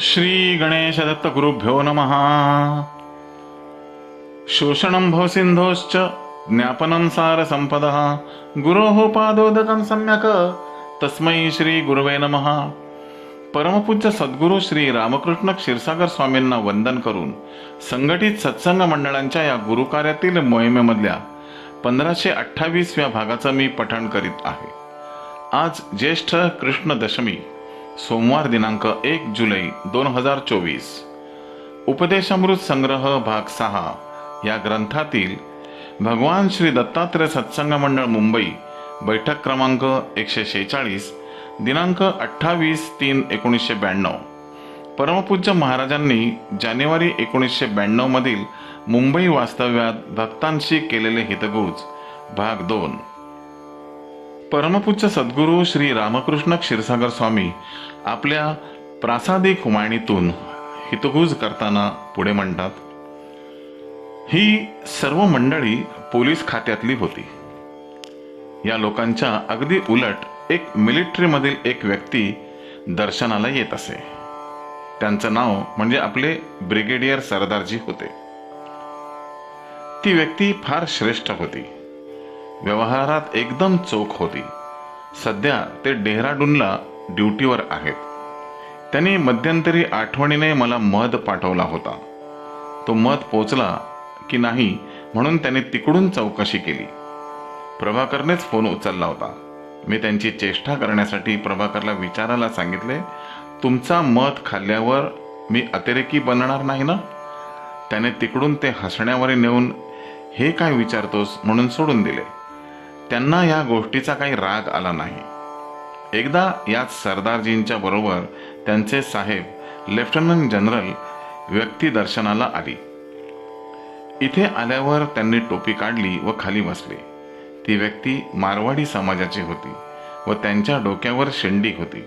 श्री गणेश दत्त गुरुभ्यो नमः। शोषणं भवसिन्धोश्च ज्ञापनं सारसम्पदः। गुरोः पादोदकं सम्यक्। तस्मै श्री गुरुवे नमः। परमपूज्य सद्गुरू श्री रामकृष्ण क्षीरसागर स्वामींना वंदन करून संघटित सत्संग मंडळांच्या या गुरुकार्यातील मोहिमेमधल्या पंधराशे अठ्ठावीसव्या भागाचं मी पठण करीत आहे. आज ज्येष्ठ कृष्ण दशमी सोमवार दिनांक एक जुलै दोन हजार चोवीस. उपदेशामृत संग्रह भाग सहा. या ग्रंथातील भगवान श्री दत्तात्रय सत्संग मंडळ मुंबई बैठक क्रमांक एकशे शेहेचाळीस दिनांक अठ्ठावीस तीन एकोणीसशे ब्याण्णव. परमपूज्य महाराजांनी जानेवारी एकोणीसशे ब्याण्णवमधील मुंबई वास्तव्यात भक्तांशी केलेले हितगुज भाग दोन. परमपूज्य सद्गुरू श्री रामकृष्ण क्षीरसागर स्वामी आपल्या प्रासादिक हुमायणीतून हितगुज करताना पुढे म्हणतात ही सर्व मंडळी पोलीस खात्यातली होती. या लोकांच्या अगदी उलट एक मिलिटरीमधील एक व्यक्ती दर्शनाला येत असे. त्यांचं नाव म्हणजे आपले ब्रिगेडियर सरदारजी होते. ती व्यक्ती फार श्रेष्ठ होती. व्यवहारात एकदम चोख होती. सध्या ते डेहराडूनला ड्युटीवर आहेत. त्यांनी मध्यंतरी आठवणीने मला मध पाठवला होता. तो मध पोचला की नाही म्हणून त्याने तिकडून चौकशी केली. प्रभाकरनेच फोन उचलला होता. मी त्यांची चेष्टा करण्यासाठी प्रभाकरला विचारायला सांगितले तुमचा मध खाल्ल्यावर मी अतिरेकी बनणार नाही ना? त्याने तिकडून ते हसण्यावर नेऊन हे काय विचारतोस? म्हणून सोडून दिले. त्यांना या गोष्टीचा काही राग आला नाही. एकदा याच सरदारजींच्या बरोबर त्यांचे साहेब लेफ्टनंट जनरल व्यक्तिदर्शनाला आली. इथे आल्यावर त्यांनी टोपी काढली व खाली बसले. ती व्यक्ती मारवाडी समाजाची होती व त्यांच्या डोक्यावर शेंडी होती.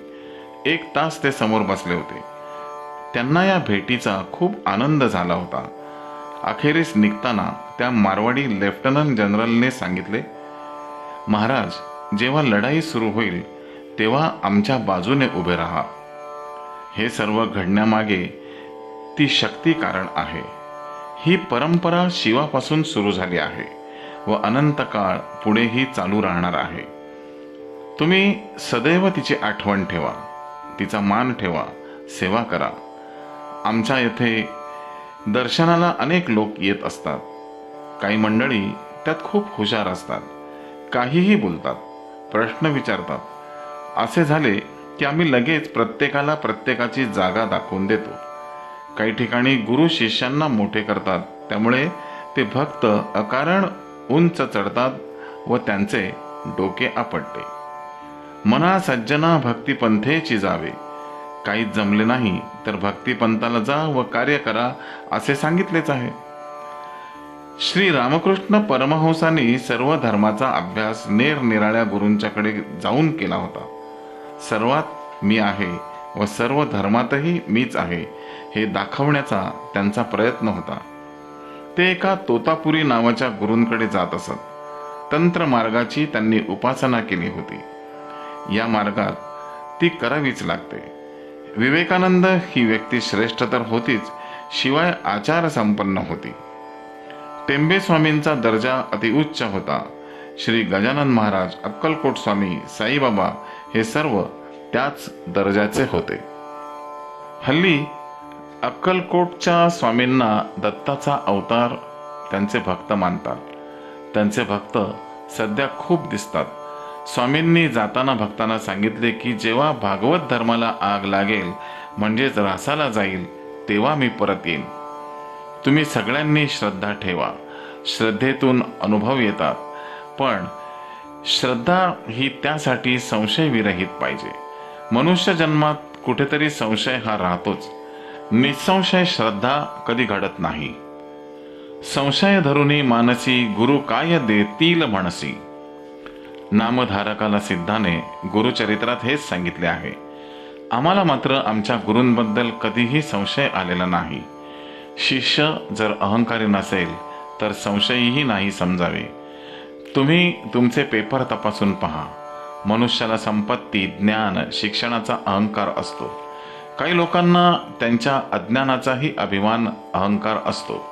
एक तास ते समोर बसले होते. त्यांना या भेटीचा खूप आनंद झाला होता. अखेरीस निघताना त्या मारवाडी लेफ्टनंट जनरलने सांगितले महाराज जेव्हा लढाई सुरू होईल तेव्हा आमच्या बाजूने उभे राहा. हे सर्व घडण्यामागे ती शक्ती कारण आहे. ही परंपरा शिवापासून सुरू झाली आहे व अनंत काळ पुढेही चालू राहणार आहे. तुम्ही सदैव तिची आठवण ठेवा तिचा मान ठेवा सेवा करा. आमच्या येथे दर्शनाला अनेक लोक येत असतात. काही मंडळी त्यात खूप हुशार असतात. काहीही बोलतात प्रश्न विचारतात. असे झाले की आम्ही लगेच प्रत्येकाला प्रत्येकाची जागा दाखवून देतो. काही ठिकाणी गुरु शिष्यांना मोठे करतात त्यामुळे ते भक्त अकारण उंच चढतात व त्यांचे डोके आपटते. मना सज्जना भक्तिपंथेची जावे. काही जमले नाही तर भक्तिपंथाला जा व कार्य करा असे सांगितलेच आहे. श्री रामकृष्ण परमहंसांनी सर्व धर्माचा अभ्यास निरनिराळ्या गुरूंच्याकडे जाऊन केला होता. सर्वात मी आहे व सर्व धर्मातही मीच आहे हे दाखवण्याचा त्यांचा प्रयत्न होता. ते एका तोतापुरी नावाच्या गुरूंकडे जात असत. तंत्र मार्गाची त्यांनी उपासना केली होती. या मार्गात ती करावीच लागते. विवेकानंद ही व्यक्ती श्रेष्ठ तर होतीच शिवाय आचार संपन्न होती. टेंबे स्वामींचा दर्जा अतिउच्च होता. श्री गजानन महाराज अक्कलकोट स्वामी साईबाबा हे सर्व त्याच दर्जाचे होते. हल्ली अक्कलकोटच्या स्वामींना दत्ताचा अवतार त्यांचे भक्त मानतात. त्यांचे भक्त सध्या खूप दिसतात. स्वामींनी जाताना भक्तांना सांगितले की जेव्हा भागवत धर्माला आग लागेल म्हणजेच रासाला जाईल तेव्हा मी परत येईन. तुम्ही सगळ्यांनी श्रद्धा ठेवा. श्रद्धेतून अनुभव येतात. पण श्रद्धा ही त्यासाठी संशयविरहित पाहिजे. मनुष्य जन्मात कुठेतरी संशय हा राहतोच. निसंशय श्रद्धा कधी घडत नाही. संशय धरुनी मानसी गुरु काय देतील म्हणसी. नामधारकाला सिद्धाने गुरुचरित्रात हेच सांगितले आहे. आम्हाला मात्र आमच्या गुरूंबद्दल कधीही संशय आलेला नाही. शिष्य जर अहंकारी नसेल तर संशयही नाही समजावे. तुम्ही तुमचे पेपर तपासून पहा. मनुष्याला संपत्ती ज्ञान शिक्षणाचा अहंकार असतो. काही लोकांना त्यांच्या अज्ञानाचाही अभिमान अहंकार असतो.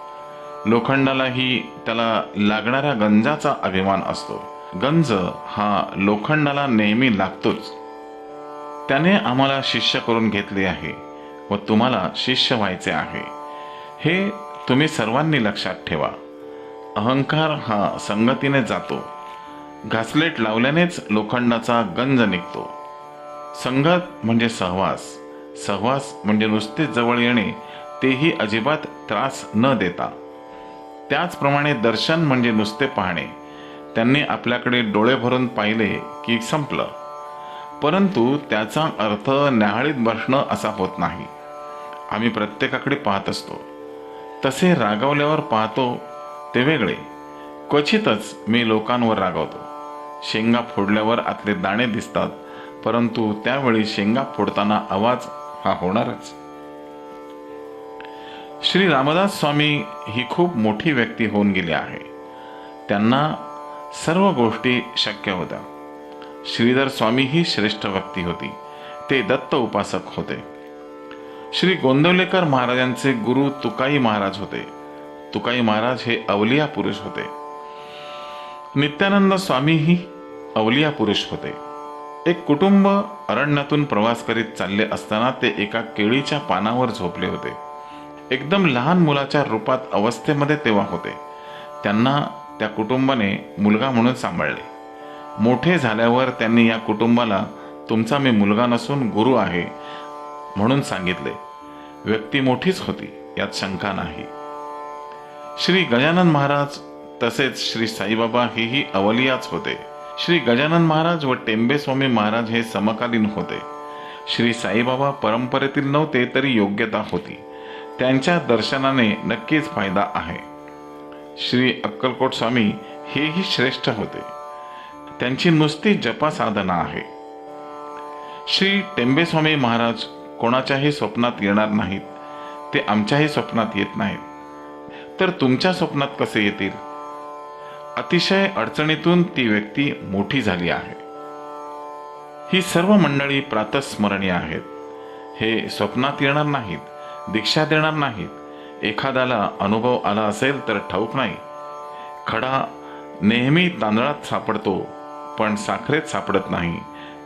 लोखंडालाही त्याला लागणाऱ्या गंजाचा अभिमान असतो. गंज हा लोखंडाला नेहमी लागतोच. त्याने आम्हाला शिष्य करून घेतले आहे व तुम्हाला शिष्य व्हायचे आहे. हे तुम्ही सर्वांनी लक्षात ठेवा. अहंकार हा संगतीने जातो. घासलेट लावल्यानेच लोखंडाचा गंज निघतो. संगत म्हणजे सहवास. सहवास म्हणजे नुसते जवळ येणे तेही अजिबात त्रास न देता. त्याचप्रमाणे दर्शन म्हणजे नुसते पाहणे. त्यांनी आपल्याकडे डोळे भरून पाहिले की संपलं. परंतु त्याचा अर्थ न्याहाळीत बसणं असा होत नाही. आम्ही प्रत्येकाकडे पाहत असतो. तसे रागावल्यावर पाहतो ते वेगळे. क्वचितच मी लोकांवर रागावतो. शेंगा फोडल्यावर आतले दाणे दिसतात परंतु त्यावेळी शेंगा फोडताना आवाज हा होणारच. श्री रामदास स्वामी ही खूप मोठी व्यक्ती होऊन गेली आहे. त्यांना सर्व गोष्टी शक्य होत्या. श्रीधर स्वामी ही श्रेष्ठ व्यक्ती होती. ते दत्त उपासक होते. श्री गोंदवलेकर महाराजांचे गुरु तुकाई महाराज होते. तुकाई महाराज हे अवलिया पुरुष होते. नित्यानंद स्वामी ही अवलिया पुरुष होते. एक कुटुंब अरण्यातून प्रवास करीत चालले असताना ते एका केळीच्या पानावर झोपले होते. एकदम लहान मुलाच्या रूपात अवस्थेमध्ये तेव्हा होते. त्यांना त्या कुटुंबाने मुलगा म्हणून सांभाळले. मोठे झाल्यावर त्यांनी या कुटुंबाला तुमचा मी मुलगा नसून गुरु आहे. म्हणून सांगितले व्यक्ती मोठीच होती यात शंका नाही. श्री गजानन महाराज तसेच श्री साईबाबा हेही अवलियाच होते. श्री गजानन महाराज व टेंबे स्वामी महाराज हे समकालीन होते. श्री साईबाबा परंपरेतील नव्हते तरी योग्यता होती. त्यांच्या दर्शनाने नक्कीच फायदा आहे. श्री अक्कलकोट स्वामी हेही श्रेष्ठ होते. त्यांची नुसती जपा साधना आहे. श्री टेंबेस्वामी महाराज कोणाच्याही स्वप्नात येणार नाहीत. ते आमच्याही स्वप्नात येत नाहीत. तर तुमच्या स्वप्नात कसे येतील? अतिशय अडचणीतून ती व्यक्ती मोठी झाली आहे. ही सर्व मंडळी प्रातस्मरणीय आहेत. हे स्वप्नात येणार नाहीत दीक्षा देणार नाहीत. एखाद्याला अनुभव आला असेल तर ठाऊक नाही. खडा नेहमी तांदळात सापडतो पण साखरेत सापडत नाही.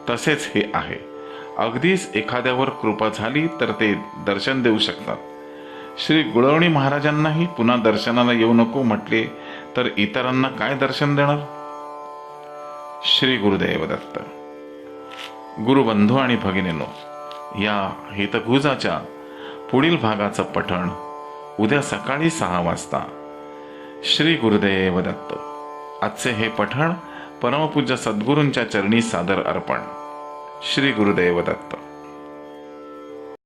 तसेच हे आहे. अगदीच एखाद्यावर कृपा झाली तर ते दर्शन देऊ शकतात. श्री गुळवणी महाराजांनाही पुन्हा दर्शनाला येऊ नको म्हटले तर इतरांना काय दर्शन देणार? श्री गुरुदेव दत्त गुरुबंधू आणि भगिनीनो या हितगुजाच्या पुढील भागाचं पठण उद्या सकाळी सहा वाजता. श्री गुरुदेव दत्त आजचे हे पठण परमपूज्य सद्गुरूंच्या चरणी सादर अर्पण. श्री गुरुदेव दत्त